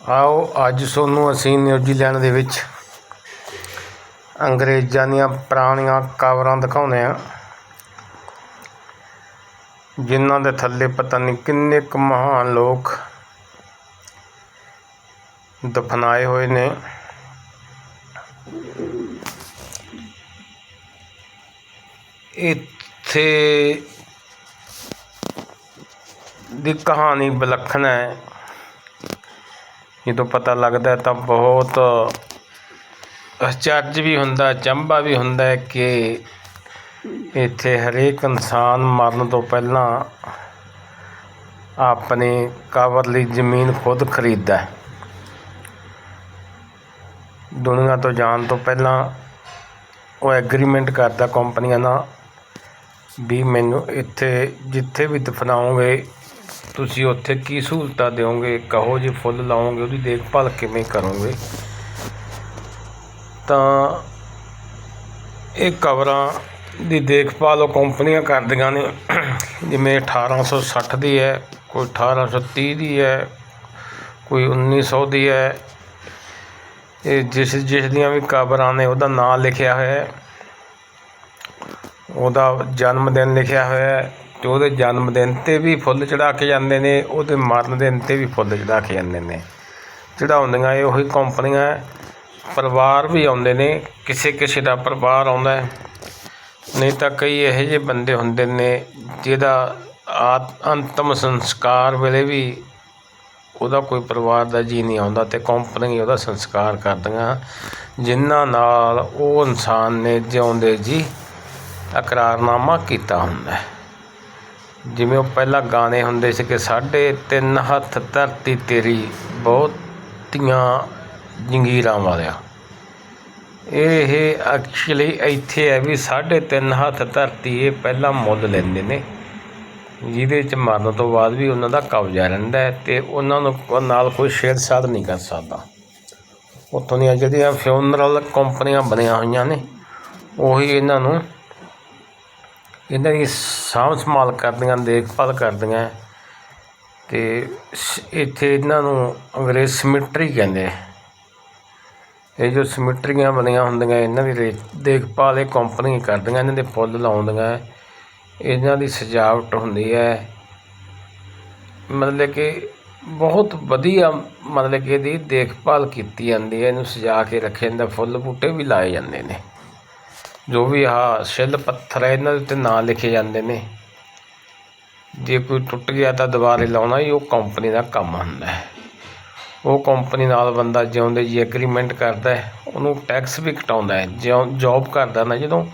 ਆਓ, ਅੱਜ ਤੁਹਾਨੂੰ ਅਸੀਂ ਨਿਊਜ਼ੀਲੈਂਡ ਦੇ ਵਿੱਚ ਅੰਗਰੇਜ਼ਾਂ ਦੀਆਂ ਪੁਰਾਣੀਆਂ ਕਬਰਾਂ ਦਿਖਾਉਂਦੇ ਆ ਜਿਨ੍ਹਾਂ ਦੇ ਥੱਲੇ ਪਤਾ ਨਹੀਂ ਕਿੰਨੇ ਕੁ ਮਹਾਨ ਲੋਕ ਦਫਨਾਏ ਹੋਏ ਨੇ। ਇੱਥੇ ਦੀ ਕਹਾਣੀ ਵਿਲੱਖਣ ਹੈ। ਜਦੋਂ ਪਤਾ ਲੱਗਦਾ ਤਾਂ ਬਹੁਤ ਅਚਰਜ ਵੀ ਹੁੰਦਾ, ਚੰਬਾ ਵੀ ਹੁੰਦਾ ਕਿ ਇੱਥੇ ਹਰੇਕ ਇਨਸਾਨ ਮਰਨ ਤੋਂ ਪਹਿਲਾਂ ਆਪਣੇ ਕਬਰ ਲਈ ਜ਼ਮੀਨ ਖੁਦ ਖਰੀਦਦਾ ਹੈ। ਦੁਨੀਆ ਤੋਂ ਜਾਣ ਤੋਂ ਪਹਿਲਾਂ ਉਹ ਐਗਰੀਮੈਂਟ ਕਰਦਾ ਕੰਪਨੀਆਂ ਨਾਲ ਵੀ ਮੈਨੂੰ ਇੱਥੇ ਜਿੱਥੇ ਵੀ ਦਫਨਾਓਗੇ ਤੁਸੀਂ ਉੱਥੇ ਕੀ ਸਹੂਲਤਾਂ ਦਿਓਗੇ? ਕਹੋ ਜੀ ਫੁੱਲ ਲਾਓਗੇ, ਉਹਦੀ ਦੇਖਭਾਲ ਕਿਵੇਂ ਕਰੋਗੇ? ਤਾਂ ਇਹ ਕਬਰਾਂ ਦੀ ਦੇਖਭਾਲ ਉਹ ਕੰਪਨੀਆਂ ਕਰਦੀਆਂ ਨੇ। ਜਿਵੇਂ 1860 ਦੀ ਹੈ, ਕੋਈ 1830 ਦੀ ਹੈ, ਕੋਈ 1900 ਦੀ ਹੈ। ਇਹ ਜਿਸ ਜਿਸ ਦੀਆਂ ਵੀ ਕਬਰਾਂ ਨੇ, ਉਹਦਾ ਨਾਮ ਲਿਖਿਆ ਹੋਇਆ ਹੈ। ਉਹਦਾ ਜਨਮ ਦਿਨ ਲਿਖਿਆ ਹੋਇਆ ਹੈ। ਤੇ ਉਹਦੇ ਜਨਮ ਦਿਨ ਤੇ ਵੀ ਫੁੱਲ ਚੜਾ ਕੇ ਜਾਂਦੇ ਨੇ, ਉਹਦੇ ਮਰਨ ਦਿਨ ਤੇ ਵੀ ਫੁੱਲ ਚੜਾ ਕੇ ਜਾਂਦੇ ਨੇ। ਚੜਾਉਂਦੀਆਂ ਇਹ ਉਹੀ ਕੰਪਨੀਆਂ ਪਰਿਵਾਰ ਵੀ ਆਉਂਦੇ ਨੇ, ਕਿਸੇ ਕਿਸੇ ਦਾ ਪਰਿਵਾਰ ਆਉਂਦਾ ਨਹੀਂ ਤਾਂ ਕਈ ਇਹੋ ਜਿਹੇ ਬੰਦੇ ਹੁੰਦੇ ਨੇ, ਜਿਹਦਾ ਆ- ਅੰਤਮ ਸੰਸਕਾਰ ਵੇਲੇ ਵੀ ਉਹਦਾ ਕੋਈ ਪਰਿਵਾਰ ਦਾ ਜੀ ਨਹੀਂ ਆਉਂਦਾ ਤੇ ਕੰਪਨੀ ਉਹਦਾ ਸੰਸਕਾਰ ਕਰਦੀਆਂ। ਜਿਨ੍ਹਾਂ ਨਾਲ ਉਹ ਇਨਸਾਨ ਨੇ ਜਿਉਂਦੇ ਜੀ, ਇਕਰਾਰਨਾਮਾ ਕੀਤਾ ਹੁੰਦਾ ਹੈ ਜਿਵੇਂ ਉਹ ਪਹਿਲਾਂ ਗਾਣੇ ਹੁੰਦੇ ਸੀ ਕਿ ਸਾਢੇ ਤਿੰਨ ਹੱਥ ਧਰਤੀ ਤੇਰੀ, ਬਹੁਤੀਆਂ ਜੰਗੀਰਾਂ ਵਾਲਿਆ। ਇਹ ਐਕਚੁਅਲੀ ਇੱਥੇ ਹੈ ਵੀ ਸਾਢੇ ਤਿੰਨ ਹੱਥ ਧਰਤੀ, ਇਹ ਪਹਿਲਾਂ ਮੁੱਲ ਲੈਂਦੇ ਨੇ। ਜਿਹਦੇ ਚ ਮਰਨ ਤੋਂ ਬਾਅਦ ਵੀ ਉਹਨਾਂ ਦਾ ਕਬਜ਼ਾ ਰਹਿੰਦਾ ਹੈ ਤੇ ਉਹਨਾਂ ਨੂੰ ਨਾਲ ਕੋਈ ਛੇੜਛਾੜ ਨਹੀਂ ਕਰ ਸਕਦਾ। ਉੱਥੋਂ ਦੀਆਂ ਜਿਹੜੀਆਂ ਫਿਊਨਰਲ ਕੰਪਨੀਆਂ ਬਣੀਆਂ ਹੋਈਆਂ ਨੇ, ਉਹੀ ਇਹਨਾਂ ਨੂੰ ਇਹਨਾਂ ਦੀ ਸਾਂਭ ਸੰਭਾਲ ਕਰਦੀਆਂ, ਦੇਖਭਾਲ ਕਰਦੀਆਂ ਅਤੇ ਸ- ਇੱਥੇ ਇਹਨਾਂ ਨੂੰ ਅੰਗਰੇਜ਼ ਸਿਮਟਰੀ ਕਹਿੰਦੇ ਇਹ ਜੋ ਸਿਮਟਰੀਆਂ ਬਣੀਆਂ ਹੁੰਦੀਆਂ, ਇਹਨਾਂ ਦੀ ਰੇ- ਦੇਖਭਾਲ ਇਹ ਕੰਪਨੀ ਕਰਦੀਆਂ, ਇਹਨਾਂ ਦੇ ਫੁੱਲ ਲਾਉਂਦੀਆਂ। ਇਹਨਾਂ ਦੀ ਸਜਾਵਟ ਹੁੰਦੀ ਹੈ। ਮਤਲਬ ਕਿ ਬਹੁਤ ਵਧੀਆ ਮਤਲਬ ਕਿ ਇਹਦੀ ਦੇਖਭਾਲ ਕੀਤੀ ਜਾਂਦੀ ਹੈ। ਇਹਨੂੰ ਸਜਾ ਕੇ ਰੱਖਿਆ ਜਾਂਦਾ ਫੁੱਲ ਬੂਟੇ ਵੀ ਲਾਏ ਜਾਂਦੇ ਨੇ। ਜੋ ਵੀ ਆਹ ਸ਼ਿਲ ਪੱਥਰ ਹੈ ਇਹਨਾਂ ਦੇ ਉੱਤੇ ਨਾਂ ਲਿਖੇ ਜਾਂਦੇ ਨੇ। ਜੇ ਕੋਈ ਟੁੱਟ ਗਿਆ ਤਾਂ ਦੁਬਾਰੇ ਲਾਉਣਾ ਹੀ, ਉਹ ਕੰਪਨੀ ਦਾ ਕੰਮ ਹੁੰਦਾ ਹੈ। ਉਹ ਕੰਪਨੀ ਨਾਲ ਬੰਦਾ ਜਿਉਂਦੇ, ਜੀ ਐਗਰੀਮੈਂਟ ਕਰਦਾ ਹੈ, ਉਹਨੂੰ ਟੈਕਸ ਵੀ ਘਟਾਉਂਦਾ ਹੈ। ਜਿਉਂ ਜੌਬ ਕਰਦਾ ਨਾ, ਜਦੋਂ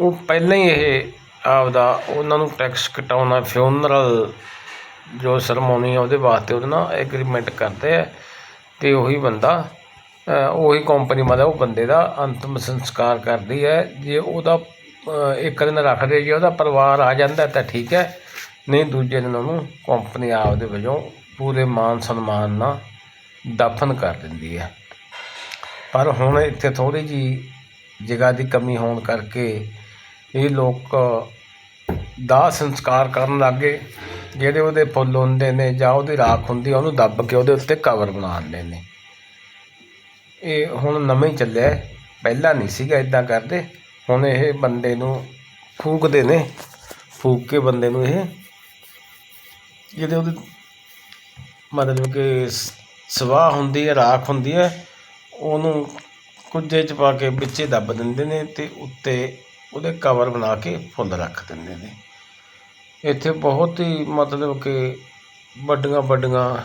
ਉਹ ਪਹਿਲਾਂ ਹੀ ਇਹ ਆਪਦਾ ਉਹਨਾਂ ਨੂੰ ਟੈਕਸ ਘਟਾਉਣਾ ਫਿਊਨਰਲ ਜੋ ਸਰਮੋਨੀ ਆ, ਉਹਦੇ ਵਾਸਤੇ ਉਹਦੇ ਨਾਲ ਐਗਰੀਮੈਂਟ ਕਰਦੇ ਆ, ਤੇ ਉਹੀ ਬੰਦਾ ਉਹੀ ਕੰਪਨੀ ਮਤਲਬ ਉਹ ਬੰਦੇ ਦਾ ਅੰਤਮ ਸੰਸਕਾਰ ਕਰਦੀ ਹੈ। ਜੇ ਉਹਦਾ ਇੱਕ ਦਿਨ ਰੱਖਦੇ ਜੇ ਉਹਦਾ ਪਰਿਵਾਰ ਆ ਜਾਂਦਾ ਤਾਂ ਠੀਕ ਹੈ। ਨਹੀਂ ਦੂਜੇ ਦਿਨ ਉਹਨੂੰ ਕੰਪਨੀ ਆਪਦੇ ਵਜੋਂ ਪੂਰੇ ਮਾਨ ਸਨਮਾਨ ਨਾਲ ਦਫਨ ਕਰ ਦਿੰਦੀ ਹੈ। ਪਰ ਹੁਣ ਇੱਥੇ ਥੋੜੀ ਜੀ ਜਗ੍ਹਾ ਦੀ ਕਮੀ ਹੋਣ ਕਰਕੇ ਇਹ ਲੋਕ ਦਾ ਸੰਸਕਾਰ ਕਰਨ ਲੱਗੇ ਜਿਹੜੇ ਉਹਦੇ ਫੁੱਲ ਹੁੰਦੇ ਨੇ ਜਾਂ ਉਹਦੀ ਰਾਖ ਹੁੰਦੀ, ਉਹਨੂੰ ਦੱਬ ਕੇ ਉਹਦੇ ਉੱਤੇ ਕਵਰ ਬਣਾ ਲੈਂਦੇ ਨੇ। ਇਹ ਹੁਣ ਨਵਾਂ ਹੀ ਚੱਲਿਆ ਪਹਿਲਾਂ ਨਹੀਂ ਸੀਗਾ ਇਦਾਂ ਕਰਦੇ। ਹੁਣ ਇਹ ਬੰਦੇ ਨੂੰ ਫੂਕਦੇ ਨੇ। ਫੂਕ ਕੇ ਬੰਦੇ ਨੂੰ ਇਹ ਜਿਹੜੇ ਉਹਦੇ ਮਤਲਬ ਕਿ ਸਵਾਹ ਹੁੰਦੀ ਹੈ, ਰਾਖ ਹੁੰਦੀ ਹੈ, ਉਹਨੂੰ ਕੁੱਜੇ ਚ ਪਾ ਕੇ ਵਿੱਚੇ ਦੱਬ ਦਿੰਦੇ ਨੇ ਤੇ ਉੱਤੇ ਉਹਦੇ ਕਵਰ ਬਣਾ ਕੇ ਫੁੱਲ ਰੱਖ ਦਿੰਦੇ ਨੇ। ਇੱਥੇ ਬਹੁਤ ਹੀ ਮਤਲਬ ਕਿ ਵੱਡੀਆਂ ਵੱਡੀਆਂ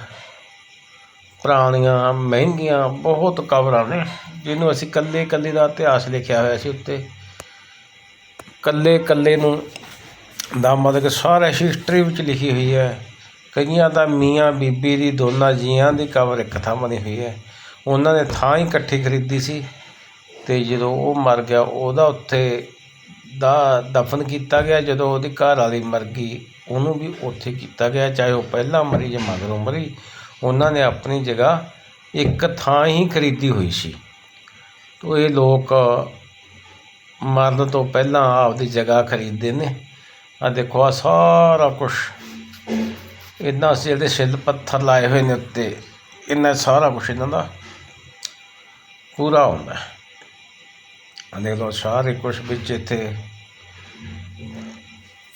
ਪੁਰਾਣੀਆਂ, ਮਹਿੰਗੀਆਂ ਬਹੁਤ ਕਬਰਾਂ ਨੇ, ਜਿਹਨੂੰ ਅਸੀਂ ਇਕੱਲੇ ਇਕੱਲੇ ਦਾ ਇਤਿਹਾਸ ਲਿਖਿਆ ਹੋਇਆ ਸੀ ਉੱਤੇ। ਇਕੱਲੇ ਇਕੱਲੇ ਨੂੰ ਦਾ ਮਤਲਬ ਕਿ ਸਾਰਾ ਹਿਸਟਰੀ ਵਿੱਚ ਲਿਖੀ ਹੋਈ ਹੈ। ਕਈਆਂ ਦਾ ਮੀਆਂ, ਬੀਬੀ ਦੀ, ਦੋਨਾਂ ਜੀਆਂ ਦੀ ਕਬਰ ਇੱਕ ਥਾਂ ਬਣੀ ਹੋਈ ਹੈ। ਉਹਨਾਂ ਨੇ ਥਾਂ ਹੀ ਇਕੱਠੀ ਖਰੀਦੀ ਸੀ ਤੇ ਜਦੋਂ ਉਹ ਮਰ ਗਿਆ, ਉਹਦਾ ਉੱਥੇ ਦਾ ਦਫਨ ਕੀਤਾ ਗਿਆ। ਜਦੋਂ ਉਹਦੀ ਘਰ ਵਾਲੀ ਮਰ ਗਈ, ਉਹਨੂੰ ਵੀ ਉੱਥੇ ਕੀਤਾ ਗਿਆ, ਚਾਹੇ ਉਹ ਪਹਿਲਾਂ ਮਰੀ ਜਾਂ ਮਗਰੋਂ ਮਰੀ। ਉਹਨਾਂ ਨੇ ਆਪਣੀ ਜਗ੍ਹਾ ਇੱਕ ਥਾਂ ਹੀ ਖਰੀਦੀ ਹੋਈ ਸੀ। ਤੋ ਇਹ ਲੋਕ ਮਰਨ ਤੋਂ ਪਹਿਲਾਂ ਆਪਦੀ ਜਗ੍ਹਾ ਖਰੀਦਦੇ ਨੇ। ਆ ਦੇਖੋ ਆ ਸਾਰਾ ਕੁਝ ਇਦਾਂ ਅਸੀਂ ਇਹਦੇ ਛਿੱਲ ਪੱਥਰ ਲਾਏ ਹੋਏ ਨੇ ਉੱਤੇ ਇਹਨਾਂ ਸਾਰਾ ਕੁਛ ਇਹਨਾਂ ਦਾ ਪੂਰਾ ਹੁੰਦਾ। ਹੈ ਦੇਖ ਲਓ, ਸਾਰੇ ਕੁਛ ਵਿੱਚ ਇੱਥੇ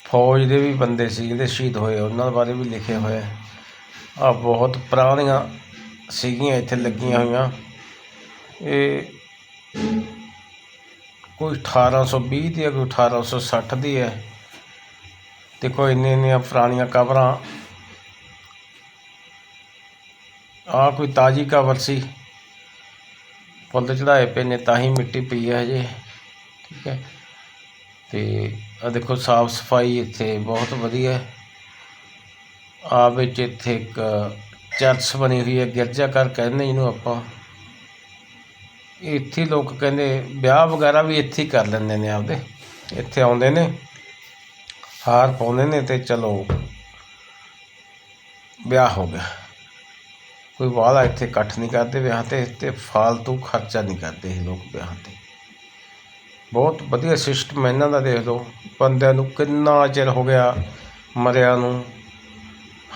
ਫੌਜ ਦੇ ਵੀ ਬੰਦੇ ਸੀ ਜਿਹੜੇ ਸ਼ਹੀਦ ਹੋਏ, ਉਹਨਾਂ ਬਾਰੇ ਵੀ ਲਿਖਿਆ ਹੋਇਆ ਹੈ ਆ ਬਹੁਤ ਪੁਰਾਣੀਆਂ ਸੀਗੀਆਂ, ਇੱਥੇ ਲੱਗੀਆਂ ਹੋਈਆਂ। ਇਹ ਕੋਈ 1820 ਦੀ ਹੈ, ਕੋਈ 1860 ਦੀ ਹੈ। ਦੇਖੋ ਇੰਨੇ ਇੰਨੀਆਂ ਪੁਰਾਣੀਆਂ ਕਬਰਾਂ। ਆ ਕੋਈ ਤਾਜੀ ਕਬਰ ਸੀ। ਪੁੱਲ ਚੜਾਏ ਪਏ ਨੇ, ਤਾਂ ਹੀ ਮਿੱਟੀ ਪਈ ਹੈ ਹਜੇ। ਠੀਕ ਹੈ। ਤੇ ਆ ਦੇਖੋ, ਸਾਫ਼ ਸਫ਼ਾਈ ਇੱਥੇ ਬਹੁਤ ਵਧੀਆ ਹੈ। ਆ ਵਿੱਚ ਇੱਥੇ ਇੱਕ ਚਰਚ ਬਣੀ ਹੋਈ ਹੈ, ਗਿਰਜਾ ਘਰ ਕਹਿੰਦੇ ਜਿਹਨੂੰ ਆਪਾਂ। ਇੱਥੇ ਲੋਕ ਕਹਿੰਦੇ ਵਿਆਹ ਵਗੈਰਾ ਵੀ ਇੱਥੇ ਹੀ ਕਰ ਲੈਂਦੇ ਨੇ ਆਪਦੇ। ਇੱਥੇ ਆਉਂਦੇ ਨੇ, ਹਾਰ ਪਾਉਂਦੇ ਨੇ ਤੇ ਚਲੋ, ਵਿਆਹ ਹੋ ਗਿਆ। ਕੋਈ ਵਾਲਾ ਇੱਥੇ ਇਕੱਠ ਨਹੀਂ ਕਰਦੇ ਵਿਆਹ ਤੇ ਤੇ ਫਾਲਤੂ ਖਰਚਾ ਨਹੀਂ ਕਰਦੇ ਇਹ ਲੋਕ ਵਿਆਹ ਤੇ। ਬਹੁਤ ਵਧੀਆ ਸਿਸਟਮ ਇਹਨਾਂ ਦਾ ਦੇਖ ਲਓ। ਬੰਦਿਆਂ ਨੂੰ ਕਿੰਨਾ ਚਿਰ ਹੋ ਗਿਆ ਮਰਿਆ ਨੂੰ।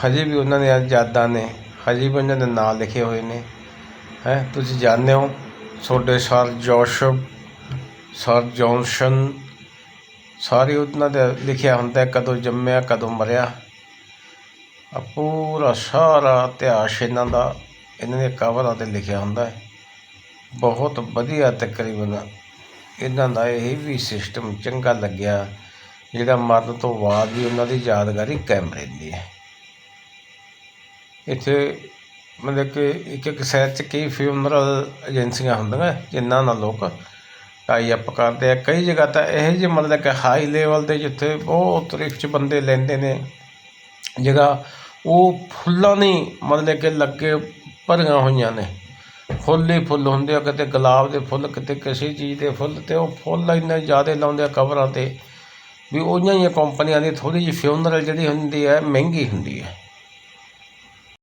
ਹਜੇ ਵੀ ਉਹਨਾਂ ਦੀਆਂ ਯਾਦਾਂ ਨੇ, ਹਜੇ ਵੀ ਉਹਨਾਂ ਦੇ ਨਾਂ ਲਿਖੇ ਹੋਏ ਨੇ। ਹੈਂ, ਤੁਸੀਂ ਜਾਣਦੇ ਹੋ, ਤੁਹਾਡੇ ਸਰ ਜੋਸ਼ਬ, ਸਰ ਜੌਨਸਨ, ਸਾਰੇ ਉਹਨਾਂ ਦਾ ਲਿਖਿਆ ਹੁੰਦਾ ਕਦੋਂ ਜੰਮਿਆ, ਕਦੋਂ ਮਰਿਆ। ਆ ਪੂਰਾ ਸਾਰਾ ਇਤਿਹਾਸ ਇਹਨਾਂ ਦਾ, ਇਹਨਾਂ ਦੇ ਕਵਰਾਂ ਤੇ ਲਿਖਿਆ ਹੁੰਦਾ ਹੈ। ਬਹੁਤ ਵਧੀਆ ਤਕਰੀਬਨ ਇਹਨਾਂ ਦਾ ਇਹ ਵੀ ਸਿਸਟਮ ਚੰਗਾ ਲੱਗਿਆ, ਜਿਹੜਾ ਮਰਨ ਤੋਂ ਬਾਅਦ ਵੀ ਉਹਨਾਂ ਦੀ ਯਾਦਗਾਰੀ ਕਾਇਮ ਰਹਿੰਦੀ ਹੈ। ਇੱਥੇ ਮਤਲਬ ਕਿ ਇੱਕ ਇੱਕ ਸ਼ਹਿਰ 'ਚ ਕਈ ਫਿਊਨਰਲ ਏਜੰਸੀਆਂ ਹੁੰਦੀਆਂ ਜਿਨ੍ਹਾਂ ਨਾਲ ਲੋਕ ਟਾਈ ਅਪ ਕਰਦੇ ਆ। ਕਈ ਜਗ੍ਹਾ ਤਾਂ ਇਹੋ ਜਿਹੇ ਮਤਲਬ ਕਿ ਹਾਈ ਲੈਵਲ ਦੇ ਜਿੱਥੇ ਬਹੁਤ ਰਿਚ ਬੰਦੇ ਲੈਂਦੇ ਨੇ। ਜਗ੍ਹਾ ਉਹ ਫੁੱਲਾਂ ਨਹੀਂ ਮਤਲਬ ਕਿ ਲੱਗੇ ਭਰੀਆਂ ਹੋਈਆਂ ਨੇ। ਫੁੱਲ ਹੀ ਫੁੱਲ ਹੁੰਦੇ ਆ, ਕਿਤੇ ਗੁਲਾਬ ਦੇ ਫੁੱਲ, ਕਿਤੇ ਕਿਸੇ ਚੀਜ਼ ਦੇ ਫੁੱਲ ਤੇ ਉਹ ਫੁੱਲ ਇੰਨੇ ਜ਼ਿਆਦਾ ਲਾਉਂਦੇ ਆ ਕਬਰਾਂ ਤੇ ਵੀ ਉਹਨਾਂ ਹੀ ਕੰਪਨੀਆਂ ਦੀ ਥੋੜੀ ਜਿਹੀ ਫਿਊਨਰਲ ਜਿਹੜੀ ਹੁੰਦੀ ਹੈ, ਮਹਿੰਗੀ ਹੁੰਦੀ ਹੈ।